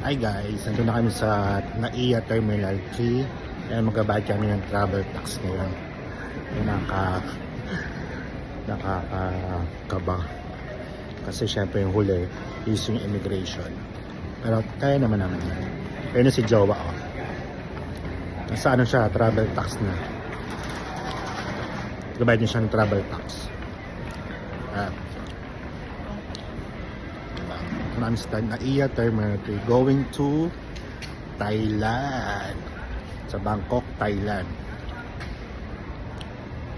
Hi guys, nandun na kami sa NAIA Terminal 3 Ayan, magbabayad kami ng travel tax ngayon. Ayan, naka nakakakaba. Kasi syempre yung huli is yung immigration. Pero kaya naman naman yan. Si Jowa oh. nasa ano siya travel tax na. Magbabayad niya siya ng travel tax ah Ramstein Naiya Terminal 3 going to Thailand. Sa Bangkok, Thailand.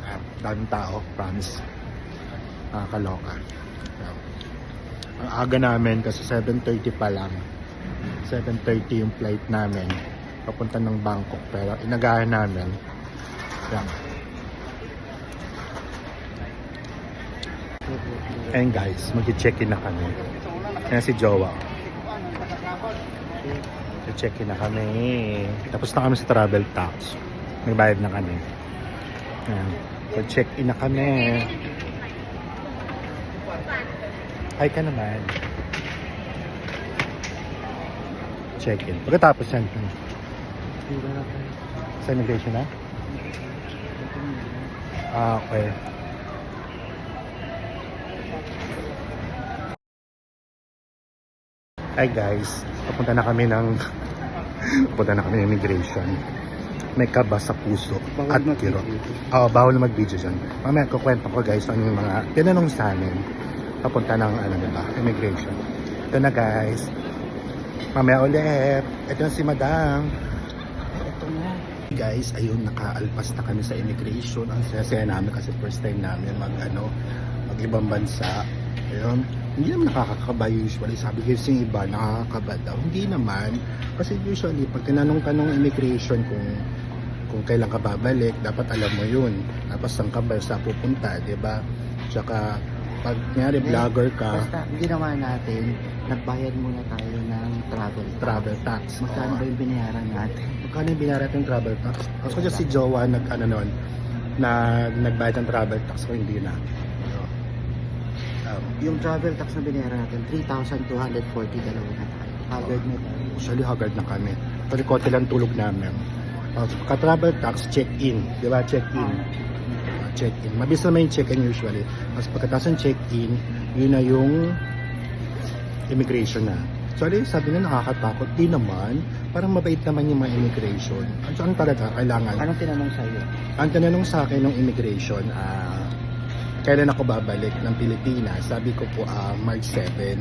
Ah, tao, promise. Nakakaloka. Ah, ang aga namin kasi 7.30 pa lang. 7.30 yung flight namin papunta ng Bangkok pero inagahan namin. Yan. And guys mag-check-in na kami yan si Jowa. check-in na kami. Tapos na kami sa travel tax. Nagbayad na kami. Yan. So, check-in na kami. Hi ka naman. Check-in. Pagkatapos yan. Sa immigration na? Ah, okay. Hi guys, papunta na kami ng papunta na kami ng immigration. May kaba sa puso at kiro. Oo, bawal na mag-video dyan. Mamaya kukwento ko guys ang yung mga tinanong sa amin. Papunta ng ano diba, immigration. Ito na guys. Mamaya ulit. Ito na si Madam. Ito na. Guys, ayun, nakaalpas na kami sa immigration. Ang saya-saya namin kasi first time namin mag ano, mag ibang bansa. Ayun, hindi naman nakakakaba usually. Sabi kasi yung iba, nakakakaba daw. Hindi naman. Kasi usually, pag tinanong ka ng immigration kung kung kailan ka babalik, dapat alam mo yun. Tapos saan ka ba sa pupunta, di ba? Tsaka, pag nyari vlogger ka, Basta ginawa natin, nagbayad muna tayo ng travel. travel tax. Magkano ba yung binayaran natin? Magkano yung binarat yung travel tax? Ako dyan si Jowa, nag, ano nun, na nagbayad ng travel tax ko, hindi na. Um, Yung travel tax na binayaran natin, 3,240 dalawa na tayo. Haggard na tayo. Usually haggard na kami. Kasi konti lang tulog namin. Tapos pagka-travel tax, check-in. Di ba? Check-in. Uh, check-in. Mabilis naman yung check-in usually. Tapos pagkatapos ng check-in, yun na yung immigration na. So, yung sabi na nakakatakot? Di naman. Parang mabait naman yung mga immigration. At so, ano talaga? Kailangan. Anong tinanong sa'yo? Ang tinanong sa akin ng immigration, ah, kailan ako babalik ng Pilipinas? Sabi ko po, ah, March 7,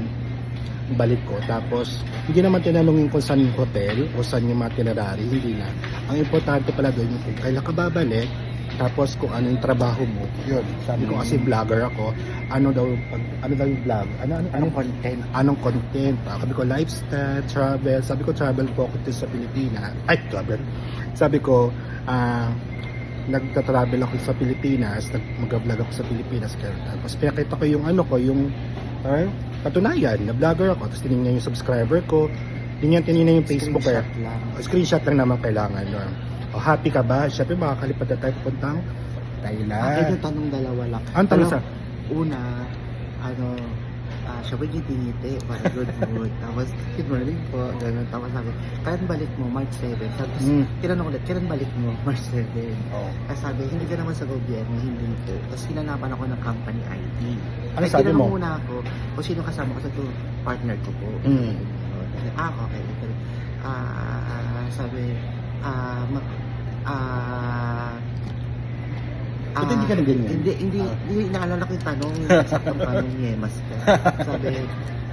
balik ko. Tapos, hindi naman tinanongin kung saan yung hotel o saan yung mga itinerary, hindi na. Ang importante pala doon yung kung kailan ka babalik, tapos kung ano yung trabaho mo. Yun, sabi ko kasi vlogger ako, ano daw, pag, ano daw yung vlog? Ano, ano, Anong content? anong content. Ah, Sabi ko, lifestyle, travel. Sabi ko, travel po ako sa Pilipinas. Ay, travel. Sabi ko, ah, nagta-travel ako sa Pilipinas, nag mag-vlog ako sa Pilipinas. Kaya, tapos pinakita ko yung ano ko, yung ah, katunayan, na vlogger ako. Tapos tinignan yung subscriber ko. Tinignan, tinignan yung Facebook eh. Screenshot lang. O, screenshot lang naman kailangan. No? O, happy ka ba? Siyempre, makakalipad na tayo pupuntang Akin Thailand. yung tanong dalawa lang. Ang tanong sa... Una, ano, ba ngiti-ngiti? Para good mood. Tapos, good morning po. Ganun. Tapos sabi, kailan balik mo? March 7. Tapos, Mm. tinanong ulit, kailan balik mo? March 7. Oh. Kasi sabi, hindi ka naman sa gobyerno, hindi po. Tapos hinanapan ako ng company ID. Ano Ay, sabi mo? muna ako kung sino kasama ko sa to, partner ko po. Mm. Ah, okay. Ah, sabi, ah, ma, ah, Ba't hindi ka na ganyan? Hindi, hindi, Ah. hindi naalala ko yung tanong, yung saktong tanong niya, mas Sabi,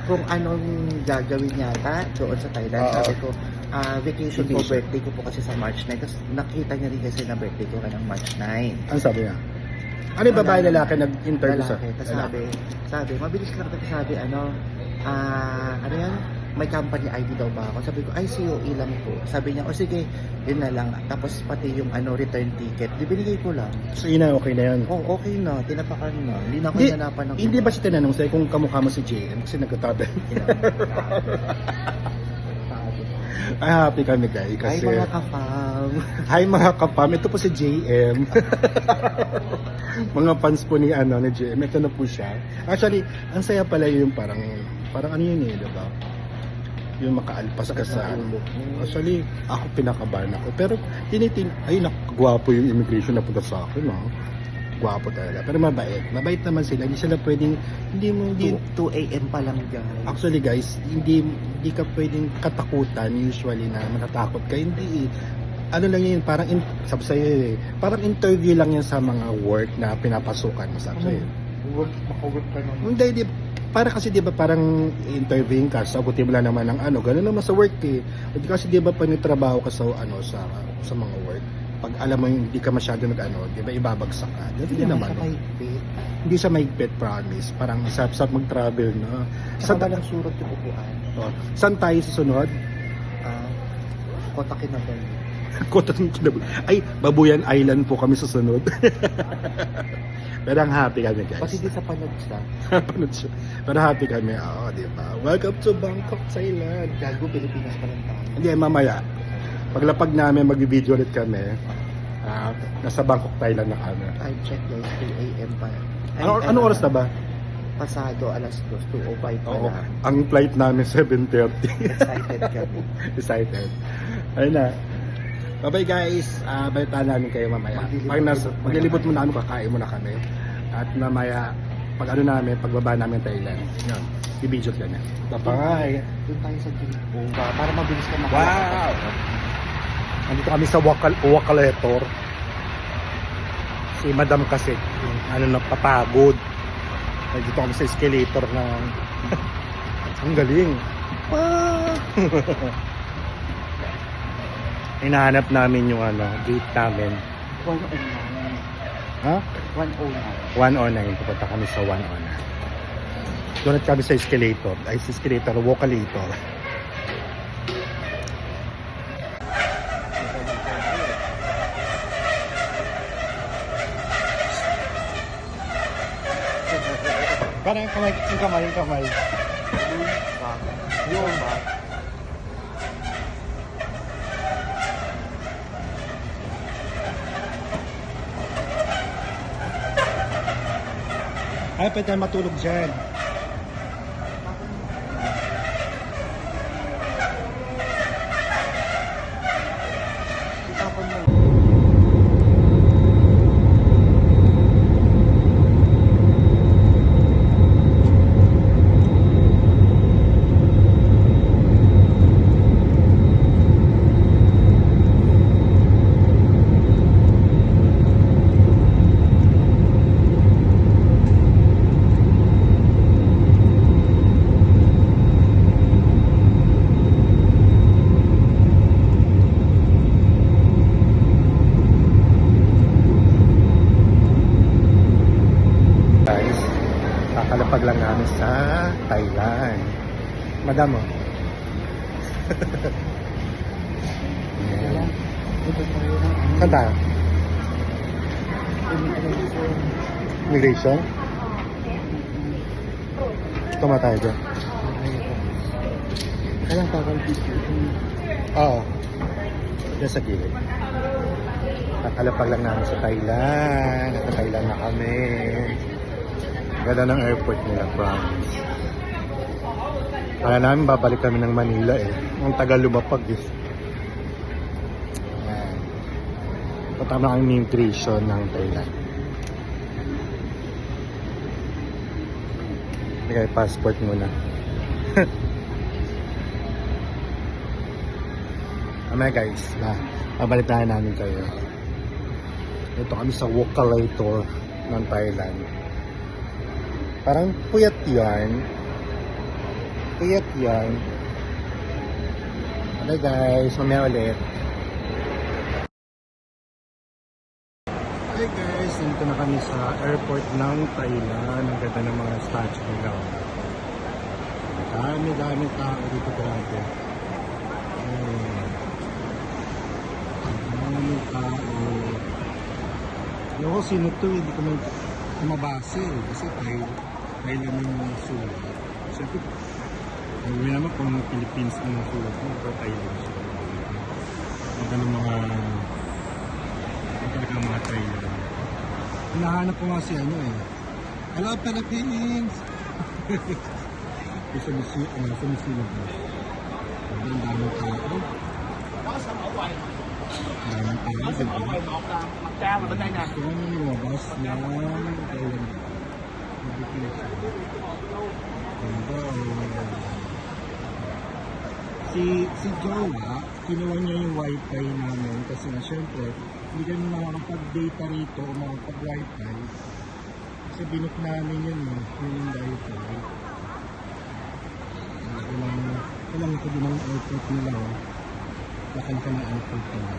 kung anong gagawin yata doon sa Thailand, Oo. sabi ko, ah, vacation Vacation. birthday ko po kasi sa March 9. Tapos nakita niya rin kasi na birthday ko ka ng March 9. Ano sabi niya? Ano yung babae Wala. lalaki nag-interview sa? Lalaki. Tapos sabi, sabi, mabilis lang kasi sabi, ano, ah, ano yan? May company ID daw ba ako? Sabi ko, ay, COE lang po. Sabi niya, o sige, yun na lang. Tapos pati yung ano, return ticket, di binigay ko lang. So yun na, okay na yun. Oh, okay na, tinapakan na. Hindi na ako hinanapan ng Hindi ba siya tinanong sa'yo kung kamukha mo si JM kasi nagkatabi? Ay, happy kami guys Ay, kasi... mga ka-fam. Hi mga kapam, ito po si JM. mga fans po ni ano ni JM, ito na po siya. Actually, ang saya pala yung parang parang ano yun eh, 'di ba? Yung makaalpas ka sa ano. Actually, ako pinakabahan ako. Pero tinitin, ay nakagwapo yung immigration na punta sa akin, ha? Gwapo talaga. Pero mabait. Mabait naman sila. Hindi sila pwedeng, hindi mo, hindi, 2 a.m. pa lang guys. actually guys, hindi, hindi ka pwedeng katakutan usually na matatakot ka. Hindi eh. Ano lang yun, parang, in, sabi sa'yo eh, parang interview lang yan sa mga work na pinapasukan mo sabi sa'yo. Work, maka-work ka naman. Hindi, di, para kasi di ba parang interviewing ka, sagutin mo lang naman ng ano, gano'n naman sa work eh. Hindi kasi di ba pag nagtrabaho ka sa ano sa sa mga work, pag alam mo yung hindi ka masyado nag ano, di ba ibabagsak ka. Ganun din naman. Sa mahigpit. Hindi sa may pet promise, parang sa sa mag-travel na. Sa Sa ba ng surot yung upuan? oh, saan tayo susunod? Ah, Kota Kinabalu. Kota Kinabalu. Ay, Babuyan Island po kami susunod. Pero ang happy kami guys. Kasi di sa panood siya. Panood siya. Pero happy kami. Oo, di ba? Welcome to Bangkok, Thailand. Gago, Pilipinas pa lang tayo. Hindi, mamaya. Paglapag namin, mag-video ulit kami. Ah, nasa Bangkok, Thailand na kami. Time check guys, 2 a.m. pa. Ay, Ano, ano, oras na ba? Pasado, alas 2, 2.05 pa Oo. lang. Ang flight namin, 7.30. Excited kami. Excited. Ayun na. Bye-bye guys. Ah, balitaan namin kayo mamaya. Maglilibot- Pag nas, libot muna maglilibot muna kami, kakain muna kami. At mamaya, pag ano namin, pagbaba namin Thailand. Yun. I-video ka na. Bye-bye. Doon tayo sa Gilpo. Para mabilis ka Wow! makalakad. Nandito kami sa Wakal Wakaletor. Si Madam kasi, yung ano napapagod. Nandito kami sa escalator na ang galing. Ah! Hinahanap namin yung ano, gate namin. 109. Ha? 109. 109. Pupunta kami sa 109. Doon kami sa escalator. Ay, sa escalator, Wakalator. Parang yung kamay, yung kamay, yung kamay. Yun ba? Ay, pwede tayo matulog dyan. Itapon mo. Guys, kakalapag lang namin sa Thailand. Madam, oh. Ayan. Ito tayo ng Saan tayo? immigration. Tuma tayo dyan. Kailang tawag dito? Oo. Diyan sa gilid. Kakalapag lang namin sa Thailand. Nasa Thailand na kami. Ganda ng airport nila, promise. Kaya namin babalik kami ng Manila eh. Ang tagal lumapag eh. Patama ang immigration ng Thailand. Bigay passport muna. Mamaya guys, na babalitaan namin kayo. Ito kami sa Wokalator ng Thailand. Parang puyat yan. Puyat yan. Ano guys, mamaya ulit. Hi guys, nandito na kami sa airport ng Thailand. Ang ganda ng mga statue nila. Dami, dami tao dito grabe. Dami tao. Ewan ko sino to, hindi ko man mabase eh. Kasi Thai- Thailand yung sulat. Siyempre, hindi naman kung Philippines yung sulat mo, pero Thailand siya. Ang ganun mga ang talagang mga Thailand. Hinahanap ko nga si ano eh. Hello Philippines! Yung sa Misi, ano, sa Misi Ang daming tao. Daming tao, diba? Trang là bên đây nè Ito naman yung lumabas na ayun. Nabigyan. Si, si Jowa, kinuha niya yung wifi namin kasi nga syempre, hindi kami makakapag-data rito o makakapag-wifi. Kasi binook namin yun eh, yung wifi. Ilang, ilang ako din ang airport nila oh. Lakan ka ng airport nila.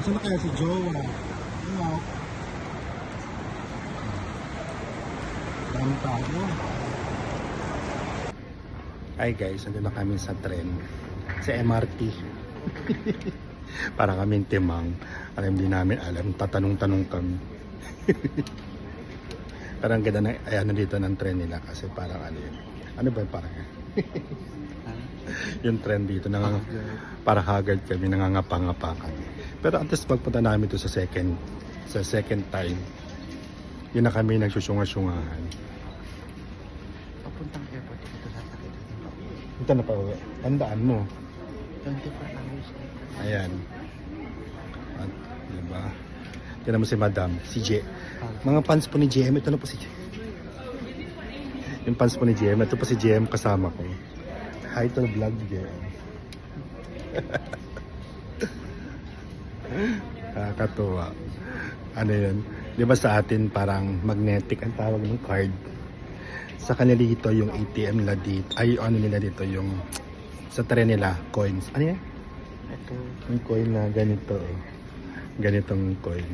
Asan na kaya si Jowa? Ano? Daming tao. Hi guys, nandun na kami sa tren. Sa MRT. Para kaming timang. Alam di namin alam. Tatanong-tanong kami. parang ganda na, ay, ano dito ng tren nila kasi parang ano yun. Ano ba yung parang yung trend dito nang para haggard kami nangangapa-ngapa kami pero at least pagpunta namin to sa second sa second time yun na kami nagsusunga-sungahan Papuntang airport dito lahat nakita dito. Ito na pa uwi tandaan mo 24 hours. ayan at diba Tignan mo si madam si J mga fans po ni JM ito na po si J yung fans po ni JM ito po si JM kasama ko hi to the vlog JM Nakakatuwa. Ano yun? Di ba sa atin parang magnetic ang tawag ng card? Sa kanila dito yung ATM nila dito. Ay, ano nila dito yung sa tren nila, coins. Ano yan? Ito. Yung coin na ganito eh. Ganitong coin.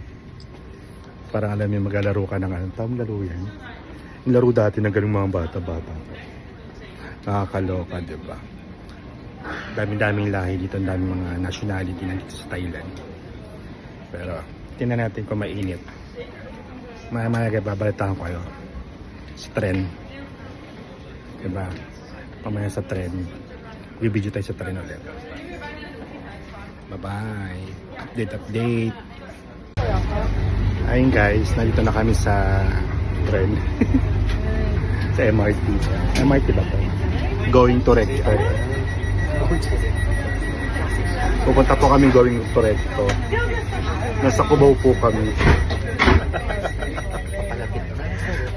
Parang alam mo, maglalaro ka ng ano. Tawag laro yan. Yung laro dati ng ganung mga bata-bata. Nakakaloka, di ba? Dami-daming lahi dito, ang daming mga nationality na dito sa Thailand. Pero, tingnan natin kung mainit. Maya-maya kayo, babalitaan ko kayo. Sa tren. Diba? Pamaya sa tren. Bibidyo tayo sa tren ulit. Bye-bye. Update, update. Ayun guys, nandito na kami sa tren. sa MRT. MRT ba to? Going to Recto. Pupunta po kami going to Recto. Nasa Cubao po kami.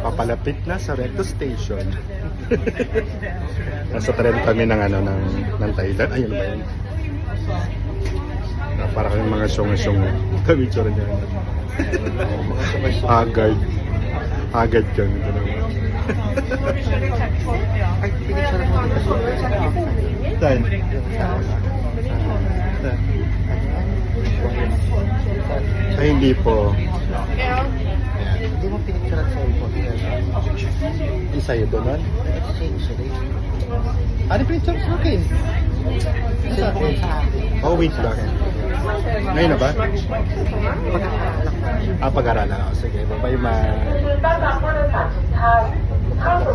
Papalapit na. Sa Recto Station. Nasa tren kami ng ano ng ng Thailand. Ayun ba yun? Na para kami mga syong-syong kami tsura niya. Haggard. Haggard kami. Naman. Ay, pinicture mo Saan? Ay, hindi po. Hindi mo pinicture sa cellphone. Isa yun doon? Rate. Ano picture sa akin? Sa akin. Oh, wait lang. Ngayon na ba? Ah, pag-aralan ako. Sige, bye-bye, ma.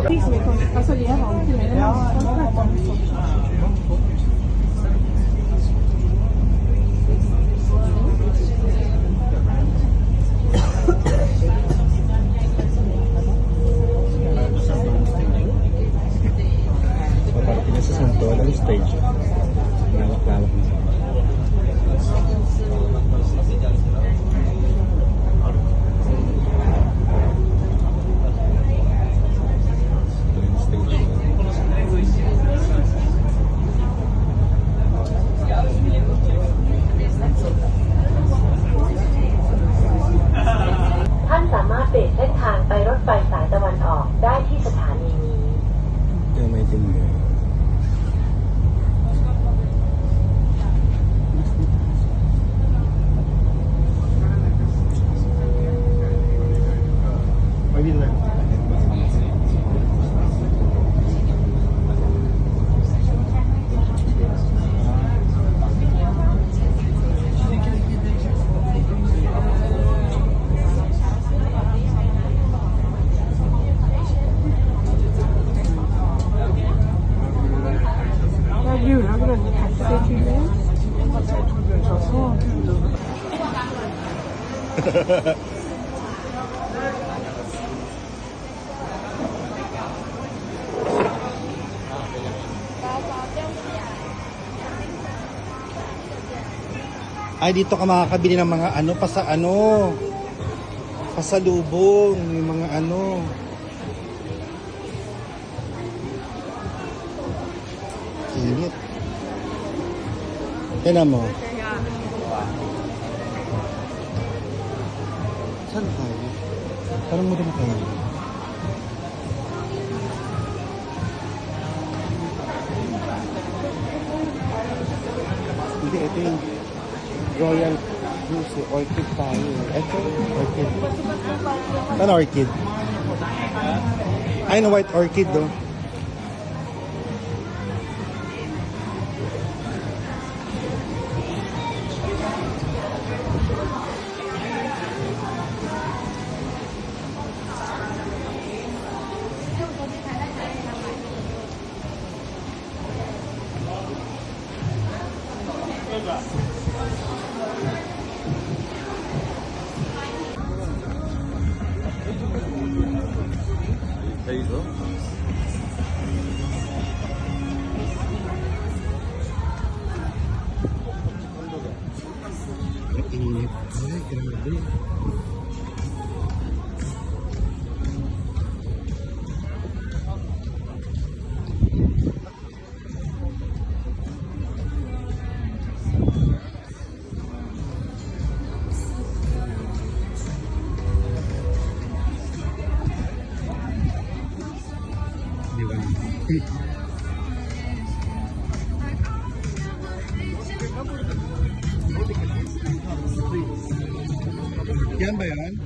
地址 meses en todos los stages. Pwede Ay, dito ka makakabili ng mga ano, pa sa ano, pasalubong, yung mga ano. Init. Tignan mo. Saan tayo? Parang mo din kayo. Hindi, ito yung Royal Juice, orchid tayo. Ito, Orchid. Ano orchid? Ay, no, white orchid, do. Ba? Yan ba yan?